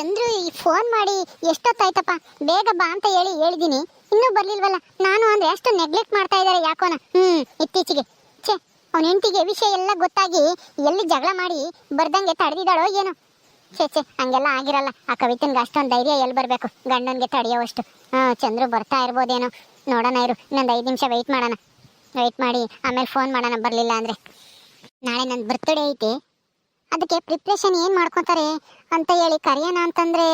ಚಂದ್ರು, ಈ ಫೋನ್ ಮಾಡಿ ಎಷ್ಟೊತ್ತಾಯ್ತಪ್ಪ? ಬೇಗ ಬಾ ಅಂತ ಹೇಳಿ ಹೇಳಿದೀನಿ. ಇನ್ನೂ ಬರ್ಲಿಲ್ವಲ್ಲ? ನಾನು ಅಂದ್ರೆ ಅಷ್ಟು ನೆಗ್ಲೆಕ್ಟ್ ಮಾಡ್ತಾ ಇದ್ದಾರೆ ಯಾಕೋನ? ಹ್ಮ್, ಇತ್ತೀಚೆಗೆ. ಛೇ, ಅವನ ಹೆಂಡತಿಗೆ ವಿಷಯ ಎಲ್ಲ ಗೊತ್ತಾಗಿ ಎಲ್ಲಿ ಜಗಳ ಮಾಡಿ ಬರ್ದಂಗೆ ತಡೆದಿದ್ದಾಳೋ ಏನೋ? ಛೇ ಛೇ, ಹಂಗೆಲ್ಲ ಆಗಿರಲ್ಲ. ಆ ಕವಿತನ್ಗೆ ಅಷ್ಟೊಂದು ಧೈರ್ಯ ಎಲ್ಲಿ ಬರಬೇಕು? ಗಂಡನ್ಗೆ ತಡೆಯೋವಷ್ಟು. ಚಂದ್ರು ಬರ್ತಾ ಇರ್ಬೋದೇನೋ? ನೋಡೋಣ ಇರು, ಇನ್ನೊಂದು ಐದು ನಿಮಿಷ ವೆಯ್ಟ್ ಮಾಡೋಣ. ವೆಯ್ಟ್ ಮಾಡಿ, ಆಮೇಲೆ ಫೋನ್ ಮಾಡೋಣ, ಬರಲಿಲ್ಲ ಅಂದ್ರೆ. ನಾಳೆ ನನ್ನ ಬರ್ತಡೇ ಐತಿ. ಅದಕ್ಕೆ ಪ್ರಿಪ್ರೇಷನ್ ಏನು ಮಾಡ್ಕೊತಾರೆ ಅಂತ ಹೇಳಿ ಕರೆಯೋಣ ಅಂತಂದ್ರೆ,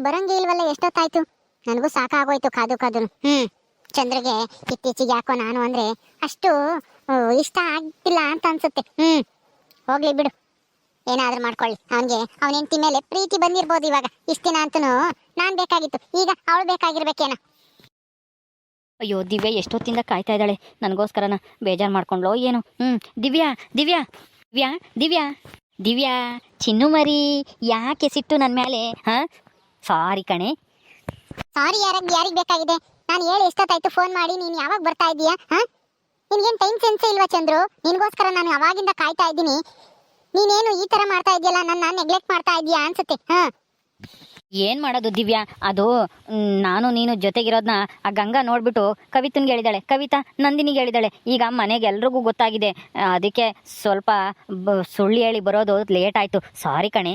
ಬರಂಗೇ ಇಲ್ವಲ್ಲ, ಎಷ್ಟೊತ್ತಾಯ್ತು? ನನಗೂ ಸಾಕಾಗೋಯ್ತು ಕಾದು ಕಾದು. ಹ್ಞೂ ಚಂದ್ರಗೆ ಇತ್ತೀಚೆಗೆ ಯಾಕೋ ನಾನು ಅಂದ್ರೆ ಅಷ್ಟು ಇಷ್ಟ ಆಗ್ತಿಲ್ಲ ಅಂತ ಅನ್ಸುತ್ತೆ. ಹ್ಞೂ ಹೋಗ್ಲಿ ಬಿಡು. ಏನಾದರೂ ಮಾಡ್ಕೊಳ್ಳಿ. ಅವನಿಗೆ, ಅವನ ಹೆಂಡತಿ ಮೇಲೆ ಪ್ರೀತಿ ಬಂದಿರ್ಬೋದು ಇವಾಗ. ಇಷ್ಟಿನ ಅಂತನು ನಾನ್ ಬೇಕಾಗಿತ್ತು. ಈಗ ಅವಳು ಬೇಕಾಗಿರ್ಬೇಕೇನ ಅಯ್ಯೋ, ದಿವ್ಯಾ, ಎಷ್ಟೊತ್ತಿಂದ ಕಾಯ್ತಾ ಇದ್ದಾಳೆ? ನನಗೋಸ್ಕರನ ಬೇಜಾರು ಮಾಡ್ಕೊಂಡ್ಲೋ ಏನು? ಹ್ಞೂ ದಿವ್ಯಾ ದಿವ್ಯಾ ದಿವ್ಯಾ ದಿವ್ಯಾ. ದಿವ್ಯಾ, ಚಿನ್ನು ಮರಿ, ಯಾಕೆ ಸಿಟ್ಟು ನನ್ನ ಮೇಲೆ ಹಾ? ಸಾರಿ ಕಣೆ. ಸಾರಿ ಯಾರಿಗೆ ಯಾರಿಗೆ ಬೇಕಾಗಿದೆ? ನಾನು ಹೇಳಿ ಎಷ್ಟೊತ್ತಾಯ್ತು ಫೋನ್ ಮಾಡಿ, ನೀನು ಯಾವಾಗ ಬರ್ತಾ ಇದೀಯಾ, ಹಾ? ನಿನ್ಗೇನು ಟೈಮ್ ಸೆನ್ಸೇ ಇಲ್ವಾ ಚಂದ್ರು? ನಿನ್ಗೋಸ್ಕರ ನಾನು ಅವಾಗಿಂದ ಕಾಯ್ತಾ ಇದ್ದೀನಿ? ನೀನೇನು ಈ ತರ ಮಾಡ್ತಾ ಇದೆಯಲ್ಲ ನನ್ನ ನೆಗ್ಲೆಕ್ಟ್ ಮಾಡ್ತಾ ಇದೀಯಾ ಅನ್ಸುತ್ತೆ, ಹಾ? ಏನು ಮಾಡೋದು ದಿವ್ಯಾ? ಅದು ನಾನು ನೀನು ಜೊತೆಗಿರೋದನ್ನ ಆ ಗಂಗಾ ನೋಡ್ಬಿಟ್ಟು ಕವಿತನ್ಗೆ ಹೇಳಿದಾಳೆ. ಕವಿತಾ, ನಂದಿನಿಗೆ ಹೇಳಿದಾಳೆ. ಈಗ ಮನೆಗೆ ಎಲ್ರಿಗೂ ಗೊತ್ತಾಗಿದೆ. ಅದಕ್ಕೆ ಸ್ವಲ್ಪ ಸುಳ್ಳು ಹೇಳಿ ಬರೋದು ಲೇಟ್ ಆಯಿತು. ಸಾರಿ ಕಣೆ.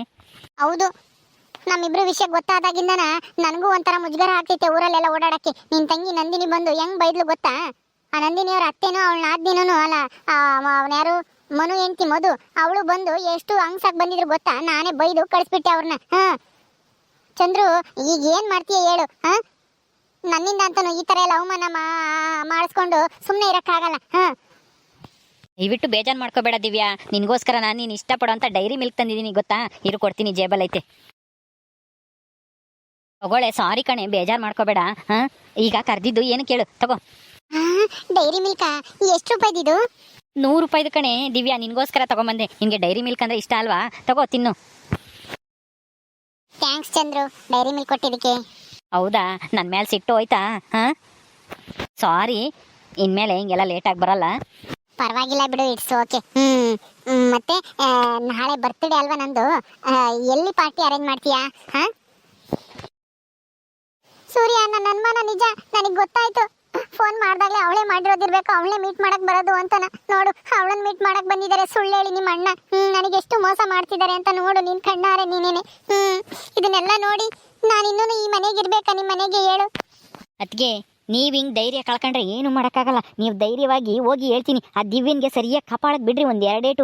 ಹೌದು. ನಮ್ಮಿಬ್ರು ವಿಷಯ ಗೊತ್ತಾದಾಗಿಂದನ ನನಗೂ ಒಂಥರ ಮುಜುಗರ ಆಗ್ತೈತೆ ಊರಲ್ಲೆಲ್ಲ ಓಡಾಡಕ್ಕೆ. ನಿನ್ ತಂಗಿ ನಂದಿನಿ ಬಂದು ಹೆಂಗ್ ಬೈದ್ಲು ಗೊತ್ತಾ? ಆ ನಂದಿನಿಯವ್ರ ಅತ್ತೇನು ಅವಳ ನಾದಿನೂ ಅಲ್ಲ ಅವನ್ಯಾರು? ಮನು, ಹೆಂಡ್ತಿ ಮದು ಅವಳು ಬಂದು ಎಷ್ಟು ಅಂಗ್ಸಾಕ್ ಬಂದಿದ್ರು ಗೊತ್ತಾ? ನಾನೇ ಬೈದು ಕಳಿಸ್ಬಿಟ್ಟೆ ಅವ್ರನ್ನ ಹಾ ಚಂದ್ರು ಈಗ ಏನ್ ಮಾಡ್ತೀಯ ಹೇಳು ಹ? ನನ್ನಿಂದ ಅಂತನೂ ಈ ತರ ಎಲ್ಲ ಅವಮಾನ ಮಾಡಿಸ್ಕೊಂಡು ಸುಮ್ಮನೆ ಇರಕ್ಕಾಗಲ್ಲ ಹ? ದಯವಿಟ್ಟು ಬೇಜಾರು ಮಾಡ್ಕೋಬೇಡ ದಿವ್ಯಾ. ನಿನಗೋಸ್ಕರ ನಾನು ನೀನು ಇಷ್ಟಪಡೋ ಅಂತ ಡೈರಿ ಮಿಲ್ಕ್ ತಂದಿದ್ದೀನಿ ಗೊತ್ತಾ? ಇರು ಕೊಡ್ತೀನಿ ಜೇಬಲ್ ಐತೆ ತಗೊಳ್ಳೆ ಸಾರಿ ಕಣೆ ಬೇಜಾರು ಮಾಡ್ಕೋಬೇಡ ಹಾ? ಈಗ ಕರ್ದಿದ್ದು ಏನು ಕೇಳು ತಗೋ. ಡೈರಿ ಮಿಲ್ಕ್ ಎಷ್ಟು ರೂಪಾಯ್ದಿದು? ನೂರು ರೂಪಾಯ್ದು ಕಣೆ ದಿವ್ಯಾ ನಿನಗೋಸ್ಕರ ತಗೊಂಬಂದೆ. ನಿನಗೆ ಡೈರಿ ಮಿಲ್ಕ್ ಅಂದ್ರೆ ಇಷ್ಟ ಅಲ್ವಾ? ತಗೋ ತಿನ್ನು. ಥ್ಯಾಂಕ್ಸ್ ಚಂದ್ರು. ಡೈರಿ ಮಿಲ್ಕ್ ಕೊಟ್ಟಿದ್ದಕ್ಕೆ. ಹೌದಾ? ನನ್ನ ಮೇಲೆ ಸಿಟ್ಟು ಹೋಯ್ತಾ? ಹಾಂ? ಸಾರಿ ಇನ್ಮೇಲೆ ಹಿಂಗೆಲ್ಲ ಲೇಟಾಗಿ ಬರಲ್ಲ. ಪರವಾಗಿಲ್ಲ ಬಿಡು ಇಟ್ಸ್ ಓಕೆ ಹ್ಞೂ ಮತ್ತೆ ಆ, ನಾಳೆ ಬರ್ತ್ಡೇ ಅಲ್ವಾ ನಂದು? ಆ, ಎಲ್ಲಿ ಪಾರ್ಟಿ ಅರೇಂಜ್ ಮಾಡ್ತೀಯಾ? ಹಾ? ಸೂರ್ಯ ನನ್ನ ಅನುಮಾನ ನಿಜ. ನನಗೆ ಗೊತ್ತಾಯ್ತು. ಫೋನ್ ಮಾಡ್ದಾಗ್ಲೇ ಅವಳೇ ಮಾಡಿರೋದಿರ್ಬೇಕು ಅವಳೇ ಮೀಟ್ ಮಾಡಕ್ ಬರೋದು ಅಂತನ. ನೋಡು ಅವಳನ್ನ ಮೀಟ್ ಮಾಡಕ್ ಬಂದಿದ್ದಾರೆ ಸುಳ್ಳು ಹೇಳಿ ನಿಮ್ಮ ಅಣ್ಣ. ಹ್ಮ್, ನನಗೆ ಎಷ್ಟು ಮೋಸ ಮಾಡ್ತಿದ್ದಾರೆ ಅಂತ ನೋಡು, ನಿನ್ ಕಣ್ಣಾರೆ ನೀನೇನೆ. ಹ್ಮ್, ಇದನ್ನೆಲ್ಲ ನೋಡಿ ನಾನು ಇನ್ನೂ ಈ ಮನೆಗೆ ಇರ್ಬೇಕಾ? ನಿಮ್ಮ ಮನೆಗೆ ಹೇಳು. ಅದ್ಗೆ ನೀವು ಹಿಂಗೆ ಧೈರ್ಯ ಕಳ್ಕೊಂಡ್ರೆ ಏನು ಮಾಡೋಕ್ಕಾಗಲ್ಲ. ನೀವು ಧೈರ್ಯವಾಗಿ ಹೋಗಿ ಹೇಳ್ತೀನಿ. ಆ ದಿವ್ಯನ್ಗೆ ಸರಿಯಾಗಿ ಕಾಪಾಡಕ್ಕೆ ಬಿಡ್ರಿ ಒಂದು ಎರಡೇಟು.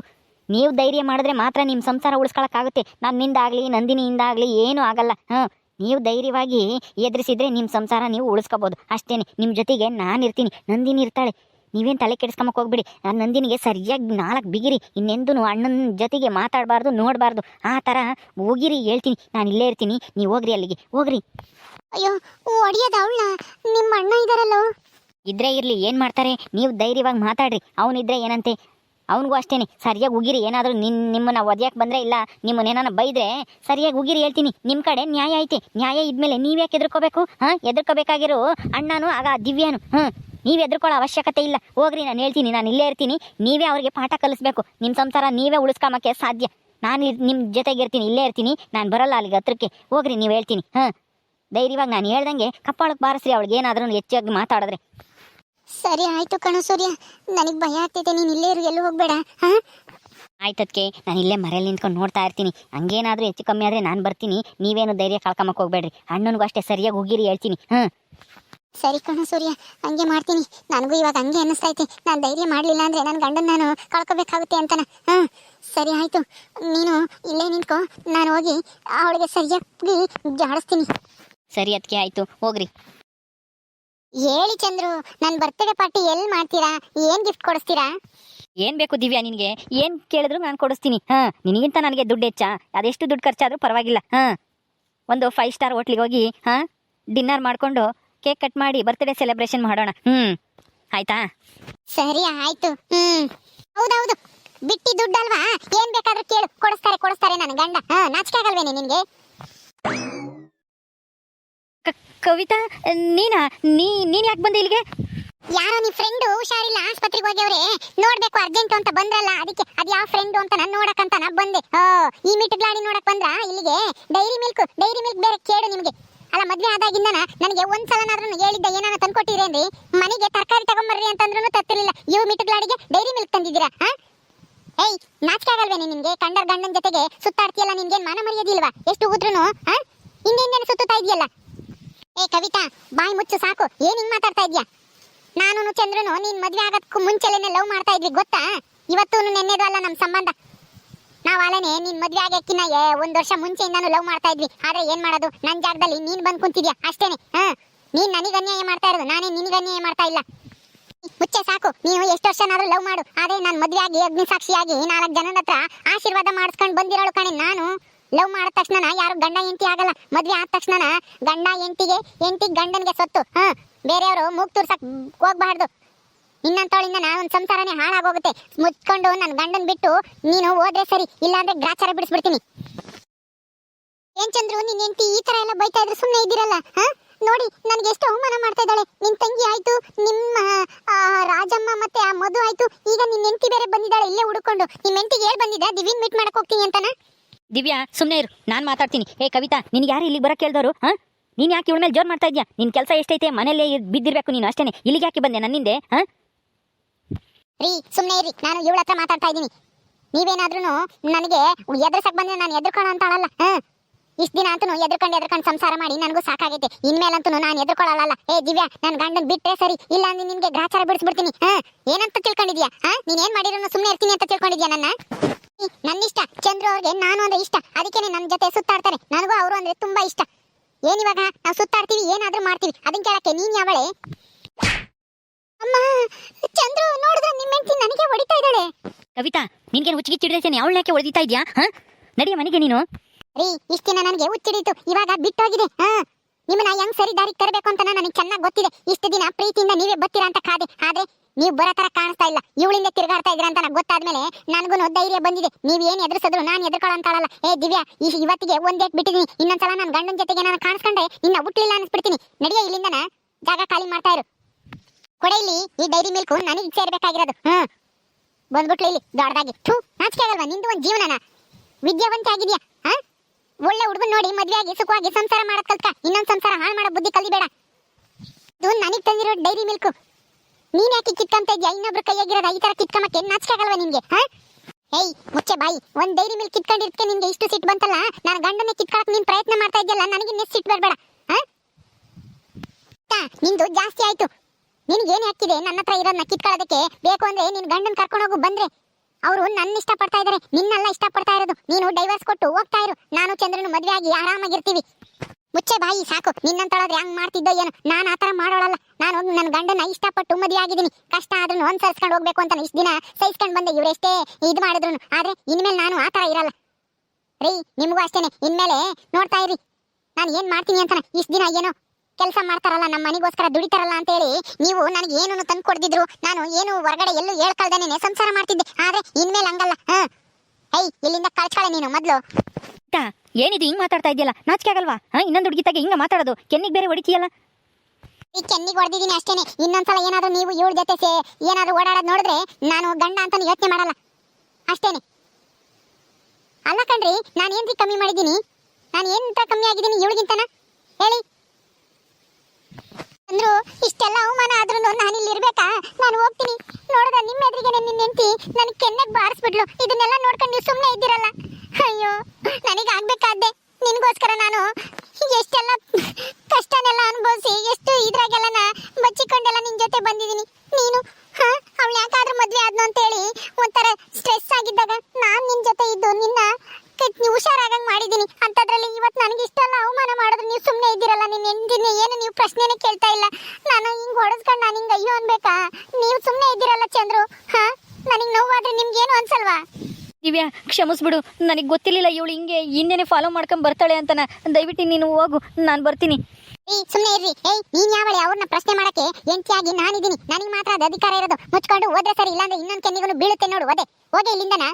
ನೀವು ಧೈರ್ಯ ಮಾಡಿದ್ರೆ ಮಾತ್ರ ನಿಮ್ಮ ಸಂಸಾರ ಉಳಿಸ್ಕೊಳಕ್ಕಾಗುತ್ತೆ. ನನ್ನಿಂದಾಗಲಿ, ನಂದಿನಿಯಿಂದಾಗಲಿ ಏನೂ ಆಗಲ್ಲ. ಹಾಂ ನೀವು ಧೈರ್ಯವಾಗಿ ಎದುರಿಸಿದ್ರೆ ನಿಮ್ಮ ಸಂಸಾರ ನೀವು ಉಳಿಸ್ಕೋಬೋದು. ಅಷ್ಟೇ ನಿಮ್ಮ ಜೊತೆಗೆ ನಾನು ಇರ್ತೀನಿ. ನಂದಿನಿ ಇರ್ತಾಳೆ. ನೀವೇನು ತಲೆ ಕೆಡಿಸ್ಕೊಂಬಕ್ಕೆ ಹೋಗ್ಬಿಡಿ. ಆ ನಂದಿನಿಗೆ ಸರಿಯಾಗಿ ನಾಲ್ಕು ಬಿಗಿರಿ ಇನ್ನೆಂದೂ ಅಣ್ಣನ ಜೊತೆಗೆ ಮಾತಾಡಬಾರ್ದು ನೋಡಬಾರ್ದು. ಆ ಥರ ಹೋಗಿರಿ ಹೇಳ್ತೀನಿ. ನಾನು ಇಲ್ಲೇ ಇರ್ತೀನಿ. ನೀವು ಹೋಗ್ರಿ ಅಲ್ಲಿಗೆ. ಹೋಗ್ರಿ. ಅಯ್ಯೋ ಒಡಿಯೋದು ಅವಳನ್ನ ನಿಮ್ಮ ಅಣ್ಣ ಇದ್ದಾರಲ್ಲೋ ಇದ್ರೆ ಇರಲಿ ಏನು ಮಾಡ್ತಾರೆ? ನೀವು ಧೈರ್ಯವಾಗಿ ಮಾತಾಡ್ರಿ. ಅವನಿದ್ರೆ ಏನಂತೆ? ಅವನಿಗೂ ಅಷ್ಟೇನೆ. ಸರಿಯಾಗಿ ಉಗಿರಿ, ಏನಾದರೂ ನಿನ್ ನಿಮ್ಮನ್ನ ಒದೆಯಕ್ಕೆ ಬಂದ್ರೆ ಇಲ್ಲ ನಿಮ್ಮನ್ನೇನಾನ ಬೈದ್ರೆ ಸರಿಯಾಗಿ ಉಗಿರಿ ಹೇಳ್ತೀನಿ. ನಿಮ್ಮ ಕಡೆ ನ್ಯಾಯ ಐತೆ. ನ್ಯಾಯ ಇದ್ಮೇಲೆ ನೀವ್ಯಾಕೆ ಎದ್ರಕೋಬೇಕು ಹಾಂ? ಎದ್ರಕೋಬೇಕಾಗಿರೋ ಅಣ್ಣನು, ಆಗ ದಿವ್ಯಾನು ಹ್ಞೂ ನೀವು ಎದ್ರಕೊಳ್ಳೋ ಅವಶ್ಯಕತೆ ಇಲ್ಲ. ಹೋಗ್ರಿ, ನಾನು ಹೇಳ್ತೀನಿ, ನಾನು ಇಲ್ಲೇ ಇರ್ತೀನಿ. ನೀವೇ ಅವ್ರಿಗೆ ಪಾಠ ಕಲಿಸ್ಬೇಕು. ನಿಮ್ಮ ಸಂಸಾರ ನೀವೇ ಉಳಿಸ್ಕೊಂಬಕ್ಕೆ ಸಾಧ್ಯ. ನಾನು ನಿಮ್ಮ ಜೊತೆಗೆ ಇರ್ತೀನಿ, ಇಲ್ಲೇ ಇರ್ತೀನಿ. ನಾನು ಬರಲ್ಲ ಅಲ್ಲಿಗೆ ಹತ್ರಕ್ಕೆ. ಹೋಗ್ರಿ, ನೀವು ಹೇಳ್ತೀನಿ, ಹಾಂ? ಧೈರ್ಯವಾಗಿ ನಾನು ಹೇಳ್ದಂಗೆ ಕಪ್ಪಾಳಕ್ಕೆ ಬಾರಿಸ್ರಿ, ಅವಳಿಗೆ ಏನಾದರೂ ಹೆಚ್ಚಾಗಿ ಮಾತಾಡಿದ್ರೆ. ಸರಿ ಆಯ್ತು ಕಣೋ ಸೂರ್ಯ. ನನಗೆ ಭಯ ಆಗ್ತೈತೆ ನೀನು ಇಲ್ಲೇ ಇರು ಎಲ್ಲೂ ಹೋಗ್ಬೇಡ ಹಾ? ಆಯ್ತದ್ಕೆ ನಾನು ಇಲ್ಲೇ ಮರೇಲಿ ನಿಂತ್ಕೊಂಡು ನೋಡ್ತಾ ಇರ್ತೀನಿ. ಹಂಗೇನಾದ್ರೂ ಹೆಚ್ಚು ಕಮ್ಮಿ ಆದ್ರೆ ನಾನು ಬರ್ತೀನಿ. ನೀವೇನು ಧೈರ್ಯ ಕಳ್ಕೊಂಬಕ್ಕೆ ಹೋಗ್ಬೇಡ್ರಿ. ಅಣ್ಣನಿಗೂ ಅಷ್ಟೇ ಸರಿಯಾಗಿ ಹೋಗಿರಿ ಹೇಳ್ತೀನಿ ಹಾಂ? ಸರಿ ಕಣ ಸೂರ್ಯ ಹಂಗೆ ಮಾಡ್ತೀನಿ. ನನಗೂ ಇವಾಗ ಹಂಗೆ ಅನ್ನಿಸ್ತೈತೆ. ನಾನು ಧೈರ್ಯ ಮಾಡಲಿಲ್ಲ ಅಂದ್ರೆ ನನ್ನ ಗಂಡನ ನಾನು ಕಳ್ಕೊಬೇಕಾಗುತ್ತೆ ಅಂತನ ಹಾ? ಸರಿ ಆಯ್ತು. ನೀನು ಇಲ್ಲೇ ನಿಂತ್ಕೊ. ನಾನು ಹೋಗಿ ಅವಳಿಗೆ ಸರಿಯಾಗಿ ಜಾಡಿಸ್ತೀನಿ. ಸರಿ ಅದಕ್ಕೆ ಆಯಿತು. ಹೋಗ್ರಿ. ಹೇಳಿ ಚಂದ್ರು ನನ್ನ ಬರ್ತ್ಡೇ ಪಾರ್ಟಿ ಎಲ್ಲಿ ಮಾಡ್ತೀರಾ? ಏನು ಗಿಫ್ಟ್ ಕೊಡಿಸ್ತೀರಾ? ಏನು ಬೇಕು ದಿವ್ಯಾ ನಿನಗೆ? ಏನು ಕೇಳಿದ್ರು ನಾನು ಕೊಡಿಸ್ತೀನಿ. ಹಾಂ ನಿನಗಿಂತ ನನಗೆ ದುಡ್ಡು ಹೆಚ್ಚಾ. ಅದೆಷ್ಟು ದುಡ್ಡು ಖರ್ಚಾದರೂ ಪರವಾಗಿಲ್ಲ. ಹಾಂ ಒಂದು ಫೈವ್ ಸ್ಟಾರ್ ಹೋಟ್ಲಿಗೆ ಹೋಗಿ ಹಾಂ ಡಿನ್ನರ್ ಮಾಡಿಕೊಂಡು ಕೇಕ್ ಕಟ್ ಮಾಡಿ ಬರ್ತ್ಡೇ ಸೆಲೆಬ್ರೇಷನ್ ಮಾಡೋಣ. ಹ್ಞೂ ಆಯ್ತಾ? ಸರಿ ಆಯ್ತು. ಹ್ಮ್. ಹೌದೌದು. ಬಿಟ್ಟಿ ದುಡ್ಡಲ್ವಾ? ಏನ್ ಬೇಕಾದ್ರೂ ಕೇಳು. ಕೊಡಿಸ್ತಾರೆ ಕೊಡಿಸ್ತಾರೆ ನನ್ನ ಗಂಡ. ಹಾ ನಾಚಿಕೆ ಆಗಲ್ವೇನೆ ನಿನ್ಗೆ? ಕವಿತಾ, ನೀನಾ? ನೀ ನೀನು ಯಾಕೆ ಬಂದೆ ಇಲ್ಲಿಗೆ? ಯಾರೋ ನೀ ಫ್ರೆಂಡ್ ಹುಷಾರಿಲ್ಲ, ಆಸ್ಪತ್ರೆಗೆ ಹೋಗ್ಯವ್ರೆ ನೋಡ್ಬೇಕು ಅರ್ಜೆಂಟ್ ಅಂತ ಬಂದ್ರಲ್ಲ, ಅದಕ್ಕೆ ಅದ್ ಯಾವ ಫ್ರೆಂಡ್ ಅಂತ ನಾನು ನೋಡಕ್ಕಂತ ನಾ ಬಂದೆ. ಓ, ಈ ಮಿಟ್ಗ್ಲಾಡಿ ನೋಡಕ್ ಬಂದ್ರ ಇಲ್ಲಿಗೆ? ಡೈರಿ ಮಿಲ್ಕ್ ಡೈರಿ ಮಿಲ್ಕ್ ಬೇರೆ ಕೇಳು ನಿಮ್ಗೆ. ಅಲ್ಲ, ಮದ್ವೆ ಆದಾಗಿಂದನ ನನಗೆ ಒಂದ್ಸಲನಾದ್ರೂ ಹೇಳಿದ್ದ ಏನಾನ ತಂದ್ಕೊಟ್ಟಿರೇನ್ರಿ ಮನೆಗೆ ತರಕಾರಿ ತಗೊಂಬರ್ರಿ ಅಂತಂದ್ರೂ ತತ್ತಿರಲಿಲ್ಲ ಇವು ಮಿಟ್ಗ್ಲಾಡಿಗೆ ಡೈರಿ ಮಿಲ್ಕ್ ತಂದಿದ್ದೀರಾ, ಹಾ? ಏಯ್, ನಾಚಿಕೆ ಆಗಲ್ವೇನೆ ನಿನ್ಗೆ ಕಂಡರ್ ಗಂಡನ ಜೊತೆಗೆ ಸುತ್ತಾಡ್ತಿಯಲ್ಲ ನಿಮ್ಗೆ ಮಾನ ಮರ್ಯಾದಿಲ್ವಾ ಎಷ್ಟು ಉದ್ರುನು ಹಾ? ಹಿಂದೆ ಹಿಂದೆ ಸುತ್ತುತ್ತಾ ಇದೆಯಲ್ಲ? ಏ, ಕವಿತಾ, ಬಾಯಿ ಮುಚ್ಚು, ಸಾಕು. ಏನ್ ಹಿಂಗ್ ಮಾತಾಡ್ತಾ ಇದ್ಯಾ? ನಾನು ಚಂದ್ರನು ನೀನ್ ಮದ್ವೆ ಆಗಕ್ಕೂ ಮುಂಚೆಲೇನೆ ಲವ್ ಮಾಡ್ತಾ ಇದ್ವಿ, ಗೊತ್ತಾ? ಇವತ್ತು ನೆನ್ನೆದು ಅಲ್ಲ ನಮ್ ಸಂಬಂಧ. ನಾವ್ ಅಲ್ಲನೆ ನೀನ್ ಮದ್ವೆ ಏ- ಒಂದ್ ವರ್ಷ ಮುಂಚೆಯಿಂದಾನು ಲವ್ ಮಾಡ್ತಾ ಇದ್ವಿ. ಆದ್ರೆ ಏನ್ ಮಾಡೋದು? ನನ್ ಜಾಗದಲ್ಲಿ ನೀನ್ ಬಂದ್ ಕುಂತಿದ್ಯಾ? ಅಷ್ಟೇನೆ. ಹಾ. ನೀನ್ ನನಗ್ ಅನ್ಯಾಯ ಮಾಡ್ತಾ ಇರೋದು. ನಾನೇ ನಿನಗೆ ಅನ್ಯಾಯ ಮಾಡ್ತಾ ಇಲ್ಲ. ಮುಚ್ಚೆ, ಸಾಕು. ನೀವು ಎಷ್ಟು ವರ್ಷನಾದ್ರೂ ಲವ್ ಮಾಡು. ಆದ್ರೆ ನಾನ್ ಮದ್ವೆ ಆಗಿ ಅಗ್ನಿ ಸಾಕ್ಷಿಯಾಗಿ ನಾಲ್ಕು ಹತ್ರ ಆಶೀರ್ವಾದ ಮಾಡಿಸ್ಕೊಂಡ್ ಬಂದಿರೋಳು ಕಣೆ, ನಾನು. ಲವ್ ಮಾಡಿದ ತಕ್ಷಣ ಯಾರು ಗಂಡ ಹೆಂಡತಿ ಆಗಲ್ಲ. ಮದ್ವೆ ಆದ ತಕ್ಷಣ ಗಂಡ ಹೆಂಡತಿಗೆ, ಹೆಂಡತಿ ಗಂಡನಿಗೆ ಸೊತ್ತು. ಹ, ಬೇರೆಯವರು ಮೂಗ್ ತೂರ್ಸಕ್ ಹೋಗ್ಬಾರ್ದು. ಇನ್ನಂತವಳಿಂದ ನಾ ಒಂದು ಸಂಸಾರನೇ ಹಾಳಾಗೋಗುತ್ತೆ. ಮುಚ್ಕೊಂಡು ನನ್ನ ಗಂಡನ್ ಬಿಟ್ಟು ನೀನು ಹೋದ್ರೆ ಸರಿ, ಇಲ್ಲಾಂದ್ರೆ ಗ್ರಾಚಾರ ಬಿಡಿಸ್ಬಿಡ್ತೀನಿ. ಏನ್ ಚಂದ್ರು, ನಿನ್ ಹೆಂಡತಿ ಈ ತರ ಎಲ್ಲ ಬೈತಾ ಇದ್ರೆ ಸುಮ್ಮನೆ ಇದ್ದೀರಲ್ಲ, ಹಾ? ನೋಡಿ, ನನ್ಗೆ ಎಷ್ಟು ಅವಮಾನ ಮಾಡ್ತಾ ಇದ್ದಾಳೆ. ನಿನ್ ತಂಗಿ ಆಯ್ತು, ನಿಮ್ಮ ರಾಜಮ್ಮ ಮತ್ತೆ ಆ ಮಧು ಆಯ್ತು. ಈಗ ನಿನ್ ಹೆಂಡತಿ ಬೇರೆ ಬಂದಿದ್ದಾಳೆ, ಇಲ್ಲೇ ಹುಡುಕೊಂಡು. ನಿಮ್ ಹೆಂಡತಿಗೆ ಹೇಳ್ ಬಂದಿದ್ದ, ದಿವಿನ್ ಮೀಟ್ ಮಾಡಕ್ ಹೋಗ್ತೀನಿ ಅಂತನ? ದಿವ್ಯಾ ಸುಮ್ಮನೆ ಇರು, ನಾನು ಮಾತಾಡ್ತೀನಿ. ಏ, ಕವಿತಾ, ನಿನ್ಗೆ ಯಾರು ಇಲ್ಲಿಗೆ ಬರಕ್ಕೆ ಕೇಳ್ದವರು ಹಾಂ? ನೀನು ಯಾಕೆ ಇವಳ ಮೇಲೆ ಜೋರ್ ಮಾಡ್ತಾ ಇದ್ಯಾ? ನಿನ್ನ ಕೆಲಸ ಎಷ್ಟೈತೆ? ಮನೇಲೇ ಬಿದ್ದಿರಬೇಕು ನೀನು, ಅಷ್ಟೇನೆ. ಇಲ್ಲಿಗೆ ಯಾಕೆ ಬಂದೆ ನನ್ನಿಂದೆ ಹಾಂ? ರೀ, ಸುಮ್ನೆ ಇರಿ. ನಾನು ಇವಳ ಹತ್ರ ಮಾತಾಡ್ತಾ ಇದ್ದೀನಿ. ನೀವೇನಾದ್ರೂ ನನಗೆ ಎದುರ್ಸಕ್ ಬಂದ್ರೆ ನಾನು ಎದುರ್ಕೊಳ್ಳೋ ಅಂತ ಅಳಲ್ಲ ಹಾಂ? ಇಷ್ಟ ದಿನ ಅಂತೂ ಎದ್ರಕೊಂಡು ಎದ್ರಕೊಂಡು ಸಂಸಾರ ಮಾಡಿ ನನಗೂ ಸಾಕಾಗೈತೆ. ಇನ್ಮೇಲಂತೂ ನಾನು ಎದ್ರಕೊಳ್ಳಲ್ಲ ಏ, ದಿವ್ಯಾ ನನ್ನ ಗಂಡನ್ ಬಿಟ್ರೆ ಸರಿ. ಇಲ್ಲ ಅಂದ್ರೆ ನಿನ್ಗೆ ಗ್ರಾಚಾರ ಬಿಡಿಸ್ಬಿಡ್ತೀನಿ, ಹಾ? ಏನಂತ ತಿಳ್ಕೊಂಡಿದ್ಯಾ, ಹಾಂ? ನೀನ್ ಏನ್ ಮಾಡಿರೋ ಸುಮ್ಮನೆ ಇರ್ತೀನಿ ಅಂತ ತಿಳ್ಕೊಂಡಿದ್ಯಾ ನನ್ನ? ಈ, ನನ್ನಿಷ್ಟ ಚಂದ್ರು ಅವ್ರಿಗೆ ನಾನು ಅಂದ್ರೆ ಇಷ್ಟ. ಅದಕ್ಕೇನೆ ನನ್ನ ಜೊತೆ ಸುತ್ತಾಡ್ತಾರೆ. ನನಗೂ ಅವರು ಅಂದ್ರೆ ತುಂಬಾ ಇಷ್ಟ. ಏನಿವಾಗ ನಾವು ಸುತ್ತಾಡ್ತೀವಿ ಏನಾದ್ರೂ ಮಾಡ್ತೀವಿ. ಅದನ್ನ ಕೇಳಕ್ಕೆ ನೀನ್ ಯಾವಳೆ? ಅಮ್ಮ ಚಂದ್ರು ನೋಡಿದ್ರೆ ನಿಮ್ಮ ಹೆಂಡತಿ ನನಗೆ ಹೊಡಿತಾ ಇದ್ದಾಳೆ. ಕವಿತಾ ನಿನ್ಗೆ ಹುಚ್ಚಿಗೆ ಚಿಡಿದ್ರೆ ಅವಳನ್ನ ಯಾಕೆ ಇದೆಯಾ ಇದ್ಯಾ? ಹಾ? ನಡಿಯ ಮನೆಗೆ ನೀನು? ರೀ ಇಷ್ಟ ದಿನ ನನಗೆ ಹುಚ್ಚಿಡಿತು ಇವಾಗ ಬಿಟ್ಟೋಗಿದೆ. ಹಾ? ನಿಮ್ಮನ್ನ ಹೆಂಗ್ ಸರಿ ದಾರಿ ತರಬೇಕು ಅಂತ ನನಗೆ ಚೆನ್ನಾಗಿ ಗೊತ್ತಿದೆ. ಇಷ್ಟು ದಿನ ಪ್ರೀತಿಯಿಂದ ನೀವೇ ಬರ್ತೀರಾ ಅಂತ ಕಾದೆ. ಆದ್ರೆ ನೀವು ಬರೋ ತರ ಕಾಣಿಸ್ತಾ ಇಲ್ಲ. ಇವಳಿಂದ ತಿರುಗಾಡ್ತಾ ಇದ್ರ ಅಂತ ನನಗೆ ಗೊತ್ತಾದ್ಮೇಲೆ ನನಗೂ ಧೈರ್ಯ ಬಂದಿದೆ. ನೀವ್ ಏನ್ ಎದುರಿಸಿದ್ರು ನಾನು ಎದುರ್ಕೊಳ್ಳೋ ಅಂತಾಳಲ್ಲ ಏ, ದಿವ್ಯಾ, ಈ ಇವತ್ತಿಗೆ ಒಂದ್ ಬಿಟ್ಟಿದ್ದೀನಿ ಇನ್ನೊಂದ್ಸಲ ನನ್ನ ಗಂಡನ ಜೊತೆಗೆ ನಾನು ಕಾಣಿಸ್ಕೊಂಡ್ರೆ ಇನ್ನ ಹುಟ್ಟಲಿಲ್ಲ ಅನ್ಸ್ಬಿಡ್ತೀನಿ. ನಡಿಯ ಇಲ್ಲಿಂದನ? ಜಾಗ ಖಾಲಿ ಮಾಡ್ತಾ ಇರು. ಕೊಡೆ ಇಲ್ಲಿ, ಈ ಡೈರಿ ಮಿಲ್ಕು ನನಗೆ ಸೇರ್ಬೇಕಾಗಿರೋದು ಹ್ಮ್. ಬಂದ್ಬಿಟ್ಲು ಇಲ್ಲಿ, ದೊಡ್ಡದಾಗಿ. ಥೂ, ನಾಚಿಕೆ ಆಗಲ್ವಾ? ನಿಂದು ಒಂದು ಜೀವನನ? ವಿದ್ಯಾವಂತ ಆಗಿದ್ಯಾ? ಹಾ? ಒಳ್ಳೆ ಹುಡುಗನ್ ನೋಡಿ ಮದ್ವೆ ಆಗಿ ಸುಖವಾಗಿ ಸಂಸಾರ ಮಾಡೋದ್ ಕಲ್ತ ಇನ್ನೊಂದು ಸಂಸಾರ ಹಾಳು ಮಾಡೋ ಬುದ್ಧಿ ಕಲಿಬೇಡ ಇದು ನನಗೆ ತಂದಿರೋ ಡೈರಿ ಮಿಲ್ಕ್. ನೀನ್ ಯಾಕೆ ಕಿತ್ಕೊಂತ ಇದ್ಯಾ? ಇನ್ನೊಬ್ರು ಕೈಯಾಗಿರೋದು ಈ ತರ ಕಿತ್ಕೊಂಬಕ್ಕೆ ನಾಚಿಕೆ ಆಗಲ್ವಾ ನಿನ್ಗೆ, ಹಾ? ಏಯ್, ಮುಚ್ಚೆ ಬಾಯಿ. ಒಂದ್ ಡೈರಿ ಮೇಲೆ ಕಿತ್ಕೊಂಡಿರ್ಕೆ ನಿಮ್ಗೆ ಇಷ್ಟು ಸಿಟ್ ಬಂತಲ್ಲ? ನಾನು ಗಂಡನೇ ಕಿತ್ಕೊಳಕ್ ನೀನ್ ಪ್ರಯತ್ನ ಮಾಡ್ತಾ ಇದ್ಯಲ್ಲ, ನನಗೆ ನೆಸ್ ಸಿಟ್ ಬರ್ಬೇಡ ನಿಂದು ಜಾಸ್ತಿ ಆಯ್ತು. ನಿನ್ಗೆ ಏನ್ ಹಾಕಿದೆ ನನ್ನ ಹತ್ರ ಇರೋದನ್ನ ಕಿತ್ಕೊಳ್ಳೋದಕ್ಕೆ ಬೇಕು ಅಂದ್ರೆ ನಿನ್ ಗಂಡನ್ ಕರ್ಕೊಂಡು ಹೋಗು, ಬಂದ್ರೆ. ಅವರು ನನ್ನ ಇಷ್ಟ ಪಡ್ತಾ ಇದಾರೆ, ನಿನ್ನೆಲ್ಲ ಇಷ್ಟಪಡ್ತಾ ಇರೋದು. ನೀನು ಡೈವರ್ಸ್ ಕೊಟ್ಟು ಹೋಗ್ತಾ ಇರು. ನಾನು ಚಂದ್ರನು ಮದ್ವೆ ಆಗಿ ಆರಾಮಾಗಿರ್ತೀವಿ. ಮುಚ್ಚೆ ಬಾಯಿ, ಸಾಕು. ನಿನ್ನಂತಳಾದ್ರೆ ಹಂಗ್ ಮಾಡ್ತಿದ್ದೋ ಏನು. ನಾನು ಆತರ ಮಾಡೋಳಲ್ಲ. ನಾನು ನನ್ನ ಗಂಡನ ಇಷ್ಟಪಟ್ಟು ಮದುವೆಯಾಗಿದ್ದೀನಿ. ಕಷ್ಟ ಆದ್ರೂ ಅನುಸರಿಸ್ಕೊಂಡು ಹೋಗ್ಬೇಕು ಅಂತ ಇಷ್ಟ ದಿನ ಸಹಿಸ್ಕೊಂಡು ಬಂದೆ ಇವರೆಷ್ಟೇ ಇದು ಮಾಡಿದ್ರು ಆದ್ರೆ ಇನ್ಮೇಲೆ ನಾನು ಆ ಥರ ಇರಲ್ಲ. ರೀ, ನಿಮಗೂ ಅಷ್ಟೇನೆ. ಇನ್ಮೇಲೆ ನೋಡ್ತಾ ಇರಿ. ನಾನು ಏನ್ ಮಾಡ್ತೀನಿ ಅಂತ ಇಷ್ಟ ದಿನ ಏನೋ ಕೆಲಸ ಮಾಡ್ತಾರಲ್ಲ, ನಮ್ಮ ಮನೆಗೋಸ್ಕರ ದುಡಿತಾರಲ್ಲ ಅಂತ ಹೇಳಿ ನೀವು ನನಗೆ ಏನನ್ನು ತಂದು ಕೊಡ್ದಿದ್ರು, ನಾನು ಏನು ಹೊರಗಡೆ ಎಲ್ಲೂ ಹೇಳ್ಕಲ್ದೇನೆ ಸಂಸಾರ ಮಾಡ್ತಿದ್ದೆ. ಆದ್ರೆ ಇನ್ಮೇಲೆ ಹಂಗಲ್ಲ. ಹೈ. ಇಲ್ಲಿಂದ ಕಳ್ಸ್ಕೊಳ್ಳೆ ನೀನು ಮೊದ್ಲು. ಏನಿದು ಹಿಂಗೆ ಮಾತಾಡ್ತಾ ಇದೆಯಲ್ಲ ನಾಚಿಕೆ ಆಗಲ್ವಾ? ಇನ್ನೊಂದು ಹುಡುಗಿತಾಗೆ ಹಿಂಗೆ ಮಾತಾಡೋದು. ಕೆನ್ನಿಗೆ ಬೇರೆ ಹೊಡಿತೀಯಲ್ಲ? ಈ ಕೆನ್ನಿಗೆ ಹೊಡೆದಿದ್ದೀನಿ ಅಷ್ಟೇನೆ. ಇನ್ನೊಂದ್ಸಲ ಏನಾದರೂ ನೀವು ಇವಳ ಜೊತೆ ಸೇ ಏನಾದರೂ ಓಡಾಡೋದು ನೋಡಿದ್ರೆ ನಾನು ಗಂಡ ಅಂತ ಯೋಚನೆ ಮಾಡಲ್ಲ. ಅಷ್ಟೇನೆ. ಅಲ್ಲ ಕಣ್ರಿ, ನಾನು ಏನ್ರಿ ಕಮ್ಮಿ ಮಾಡಿದ್ದೀನಿ? ನಾನು ಎಂತ ಕಮ್ಮಿ ಆಗಿದ್ದೀನಿ ಇವಳಿಗಿಂತನ? ಹೇಳಿ. ಅಂದ್ರು, ಇಷ್ಟೆಲ್ಲ ಅವಮಾನ ಆದ್ರೂ ನಾನು ಇಲ್ಲಿ ಇರ್ಬೇಕಾ? ನಾನು ಹೋಗ್ತೀನಿ. ನೋಡದ, ನಿಮ್ಮ ಎದುರಿಗೆ ನಿನ್ನ ಹೆಂಡತಿ ನನಗೆ ಕೆನ್ನೆಗೆ ಬಾರಿಸ್ಬಿಡ್ಲು ಇದನ್ನೆಲ್ಲ ನೋಡ್ಕೊಂಡು ನೀವು ಸುಮ್ಮನೆ ಇದ್ದೀರಲ್ಲ. ಅಯ್ಯೋ, ನನಗೆ ಆಗ್ಬೇಕಾದ್ದೆ ನಿನಗೋಸ್ಕರ ನಾನು ಎಷ್ಟೆಲ್ಲ ಕಷ್ಟನೆಲ್ಲ ಅನುಭವಿಸಿ, ಎಷ್ಟು ಇದ್ರಾಗೆಲ್ಲ ಬಚ್ಚಿಕೊಂಡೆಲ್ಲ ನಿನ್ನ ಜೊತೆ ಬಂದಿದ್ದೀನಿ. ನೀನು, ಹಾಂ? ಅವಳು ಯಾಕಾದ್ರೂ ಮದುವೆ ಆದ್ನು ಅಂತೇಳಿ ಒಂಥರ ಸ್ಟ್ರೆಸ್ ಆಗಿದ್ದಾಗ ನಾನು ನಿನ್ನ ಜೊತೆ ಇದ್ದು ನಿನ್ನ ನೀವ್ ಹುಷಾರಾಗಂಗ್ ಮಾಡಿದೀನಿ ಅಂತದ್ರಲ್ಲಿ ಇವತ್ ನನಗೆ ಇಷ್ಟೆಲ್ಲ ಅವಮಾನ ಮಾಡಿದ್ರೆ. ನೀವು ಸುಮ್ಮನೆ ಇದ್ದೀರಲ್ಲ ನಿನ್ನ ಎಂದಿನ ಏನು ನೀವು ಪ್ರಶ್ನೆನೇ ಕೇಳ್ತಾ ಇಲ್ಲ. ನಾನು ಹಿಂಗೆ ಹೊಡೆಸ್ಕೊಂಡು ನಾನು ಹಿಂಗೆ ಅಯ್ಯೋ ಅನ್ಬೇಕಾ? ನೀವು ಸುಮ್ಮನೆ ಇದ್ದೀರಲ್ಲ ಚಂದ್ರು, ಹಾಂ? ನನಗೆ ನೋವಾದ್ರೆ ನಿಮ್ಗೇನು ಅನ್ಸಲ್ವಾ? ದಿವ್ಯಾ, ಕ್ಷಮಿಸ್ಬಿಡು. ನನಗೆ ಗೊತ್ತಿರಲಿಲ್ಲ ಇವಳು ಹಿಂಗೆ ಹಿಂದೆನೆ ಫಾಲೋ ಮಾಡ್ಕೊಂಡು ಬರ್ತಾಳೆ ಅಂತನ. ದಯವಿಟ್ಟು ನೀನು ಹೋಗು, ನಾನು ಬರ್ತೀನಿ. ಏ ಸುಮ್ಮನೆ ಇರ್ರಿ. ಏಯ್, ನೀನ್ ಯಾವಳೆ ಅವ್ರನ್ನ ಪ್ರಶ್ನೆ ಮಾಡಕ್ಕೆ ಎಂಟಿಯಾಗಿ ನಾನಿದ್ದೀನಿ ನನಗೆ ಮಾತ್ರ ಅದು ಅಧಿಕಾರ ಇರೋದು. ಮುಚ್ಕೊಂಡು ಹೋದ್ರೆ ಸರಿ, ಇಲ್ಲಾಂದ್ರೆ ಇನ್ನೊಂದು ಕೆನ್ನಿಗೂ ಬೀಳುತ್ತೆ ನೋಡು ಓದೆ ಹೋಗೆ ಇಲ್ಲಿಂದನ.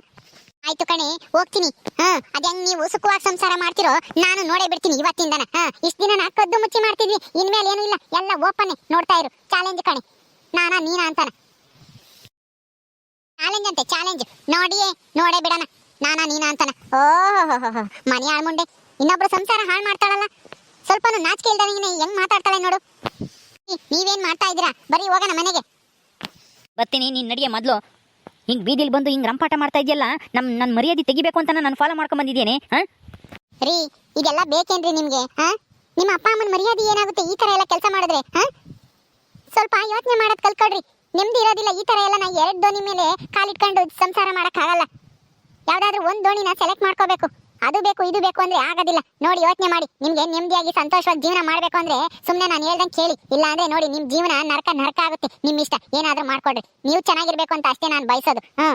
ಆಯ್ತು ಕಣೆ, ಹೋಗ್ತೀನಿ. ಹಾ ಅದಂಗ್ ನೀವು ಸುಖವಾಗಿ ಸಂಸಾರ ಮಾಡ್ತಿರೋ, ನಾನು ನೋಡೇ ಬಿಡ್ತೀನಿ ಇವತ್ತಿಂದನ. ಹಾ, ಇಷ್ಟ ದಿನ ನಾ ಕದ್ದು ಮುಚ್ಚಿ ಮಾಡ್ತಿದ್ವಿ. ಇನ್ಮೇಲೆ ಏನೂ ಇಲ್ಲ. ಎಲ್ಲ ಓಪನ್. ನೋಡ್ತಾ ಇರು. ಚಾಲೆಂಜ್ ಕಣೆ. ನಾನಾ ನೀನಾ ಅಂತಾನ? ಚಾಲೆಂಜ್ ಅಂತೆ ಚಾಲೆಂಜ್ ನೋಡಿಯೇ ನೋಡೇ ಬಿಡಣ. ನಾನಾ ನೀನಾ ಅಂತಾನ. ಓಹೋ ಮನೆ ಆಳ್ಮುಂಡೆ. ಇನ್ನೊಬ್ರು ಸಂಸಾರ ಹಾಳು ಮಾಡ್ತಾಳಲ್ಲ. ಸ್ವಲ್ಪ ನಾಚಿಕೆ ಇಲ್ದಂಗೆ ಹೆಂಗ್ ಮಾತಾಡ್ತಾಳೆ ನೋಡು. ನೀವೇನ್ ಮಾಡ್ತಾ ಇದ್ದೀರಾ? ಬರೀ ಹೋಗೋಣ ಮನೆಗೆ. ಬರ್ತೀನಿ ನೀನ್ ನಡಿಯ ಮೊದಲು. ಹಿಂಗೆ ಬೀದಿಲಿ ಬಂದು ಹಿಂಗ್ ರಂಪಾಟ ಮಾಡ್ತಾ ಇದೆಯಲ್ಲ ನಮ್ ನನ್ನ ಮರ್ಯಾದೆ ತೆಗಿಬೇಕು ಅಂತ ನಾನು ಫಾಲೋ ಮಾಡ್ಕೊಂಡ್ ಬಂದಿದ್ದೇನೆ ಹಾಂ? ರೀ ಇದೆಲ್ಲ ಬೇಕೇನ್ರಿ ನಿಮ್ಗೆ ಹಾ? ನಿಮ್ಮ ಅಪ್ಪ ಅಮ್ಮನ ಮರ್ಯಾದೆ ಏನಾಗುತ್ತೆ ಈ ತರ ಎಲ್ಲ ಕೆಲಸ ಮಾಡಿದ್ರೆ ಹಾ? ಸ್ವಲ್ಪ ಯೋಚನೆ ಮಾಡೋದ್ ಕಲ್ಕೊಡ್ರಿ ನೆಮ್ಮದಿ ಇರೋದಿಲ್ಲ, ಈ ತರ ಎಲ್ಲ ನಾ ಎರಡು ದೋಣಿ ಮೇಲೆ ಕಾಲಿಟ್ಕೊಂಡು ಸಂಸಾರ ಮಾಡಕ್ ಆಗಲ್ಲ ಯಾವ್ದಾದ್ರು ಒಂದ್ ದೋಣಿನ ಸೆಲೆಕ್ಟ್ ಮಾಡ್ಕೋಬೇಕು. ಅದು ಬೇಕು, ಇದು ಬೇಕು ಅಂದ್ರೆ ಆಗೋದಿಲ್ಲ. ನೋಡಿ, ಯೋಚನೆ ಮಾಡಿ. ನಿಮ್ಗೆ ನೆಮ್ಮದಿಯಾಗಿ ಸಂತೋಷವಾಗಿ ಜೀವನ ಮಾಡ್ಬೇಕು ಅಂದ್ರೆ ಸುಮ್ನೆ ನಾನು ಹೇಳ್ದಂಗೆ ಕೇಳಿ. ಇಲ್ಲ ಅಂದ್ರೆ ನೋಡಿ, ನಿಮ್ ಜೀವನ ನರಕ ನರಕ ಆಗುತ್ತೆ. ನಿಮ್ ಇಷ್ಟ. ಏನಾದ್ರು ಮಾಡ್ಕೊಡ್ರಿ. ನೀವು ಚೆನ್ನಾಗಿರ್ಬೇಕು ಅಂತ ಅಷ್ಟೇ ನಾನು ಬಯಸೋದು. ಹಾ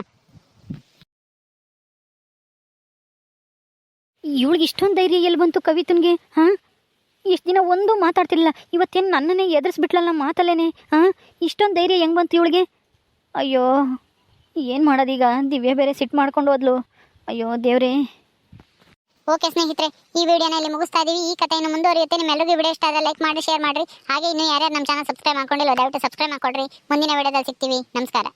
ಇವಳಿಗೆ ಇಷ್ಟೊಂದು ಧೈರ್ಯ ಎಲ್ಲಿ ಬಂತು ಕವಿತನ್ಗೆ, ಹಾಂ? ಇಷ್ಟು ದಿನ ಒಂದು ಮಾತಾಡ್ತಿರ್ಲಿಲ್ಲ. ಇವತ್ತೇನು ನನ್ನನ್ನೇ ಎದುರಿಸ್ಬಿಟ್ಲಲ್ಲ ಮಾತಲ್ಲೇನೆ ಹಾಂ ಇಷ್ಟೊಂದು ಧೈರ್ಯ ಹೆಂಗೆ ಬಂತು ಇವಳಿಗೆ? ಅಯ್ಯೋ, ಏನು ಮಾಡೋದೀಗ? ದಿವ್ಯ ಬೇರೆ ಸಿಟ್ಟು ಮಾಡ್ಕೊಂಡು ಹೋದ್ಲು. ಅಯ್ಯೋ, ದೇವ್ರೇ. ಓಕೆ ಸ್ನೇಹಿತರೆ, ಈ ವಿಡಿಯೋನ ಇಲ್ಲಿ ಮುಗಿಸ್ತಾ ಇದೀವಿ. ಈ ಕಥೆಯನ್ನು ಮುಂದುವರಿಯುತ್ತೆ. ನಿಮ್ಮೆಲ್ಲರಿಗೂ ವಿಡಿಯೋ ಇಷ್ಟ ಆದರೆ ಲೈಕ್ ಮಾಡಿ, ಶೇರ್ ಮಾಡಿ ಹಾಗೆ ಇನ್ನೂ ಯಾರ್ಯಾರು ನಮ್ಮ ಚಾನಲ್ ಸಬ್ಸ್ಕ್ರೈಬ್ ಮಾಡ್ಕೊಂಡಿಲ್ಲ, ದಯವಿಟ್ಟು ಸಬ್ಸ್ಕ್ರೈಬ್ ಮಾಡ್ಕೊಡ್ರಿ. ಮುಂದಿನ ವಿಡಿಯೋದಲ್ಲಿ ಸಿಗ್ತೀವಿ. ನಮಸ್ಕಾರ.